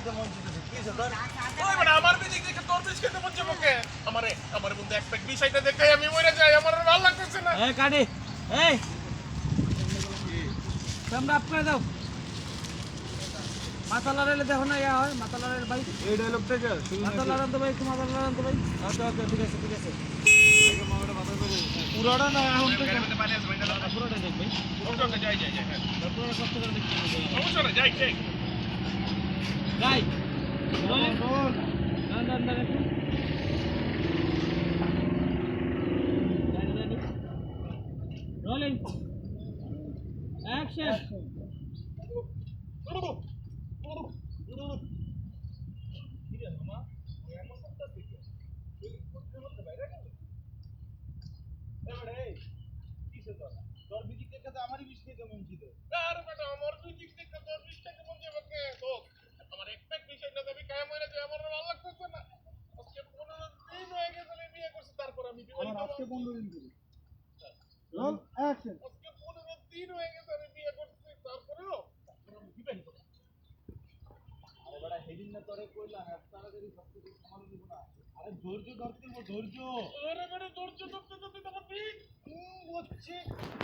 তোর মন মরে যাই আমার ভালো লাগতেছে না এই মাথা লড়াইলে দেখো না ইয়া হয় মাথা লড়াইলে ভাই এই ডায়লগ থেকে মাথা লড়ান তো ভাই একটু মাথা লড়ান তো ভাই আচ্ছা আচ্ছা ঠিক আছে ঠিক আছে পুরোটা না এখন পুরোটা দেখ ভাই ওকে ওকে যাই যাই যাই হ্যাঁ। পুরোটা কষ্ট করে দেখতে হবে অবশ্যই না, যাই। যাই যাই রোলিং ডান ডান ডান একটু রোলিং অ্যাকশন এবারে এই কি হয়েছে তোর তোর বিধি তো আমারই বিষ খাইতে মন আর বেটা আমার বিদিক দেখে তোর বিষ খেতে বলছে মুখে তো আমার এক প্যাক বিষয়টা আমি কায়ে মরে যাই আমার ভালো লাগতেছে না। আজকে পনেরো দিন হয়ে গেছে বিয়ে করছি তারপর আমি বিবাহিত আজকে পনেরো দিন ধরে। Roll action. আজকে পনেরো দিন হয়ে গেছে আমি বিয়ে করছি তারপরেও আমি বিবাহিত আরে বড় হেডিং না তোরে কইলাম এত তাড়াতাড়ি সব কিছু সামাল দিব না। আরে ধৈর্য ধরতে ধৈর্য। আরে বেটা ধৈর্য ধরতে ধরতে তোমার বিষ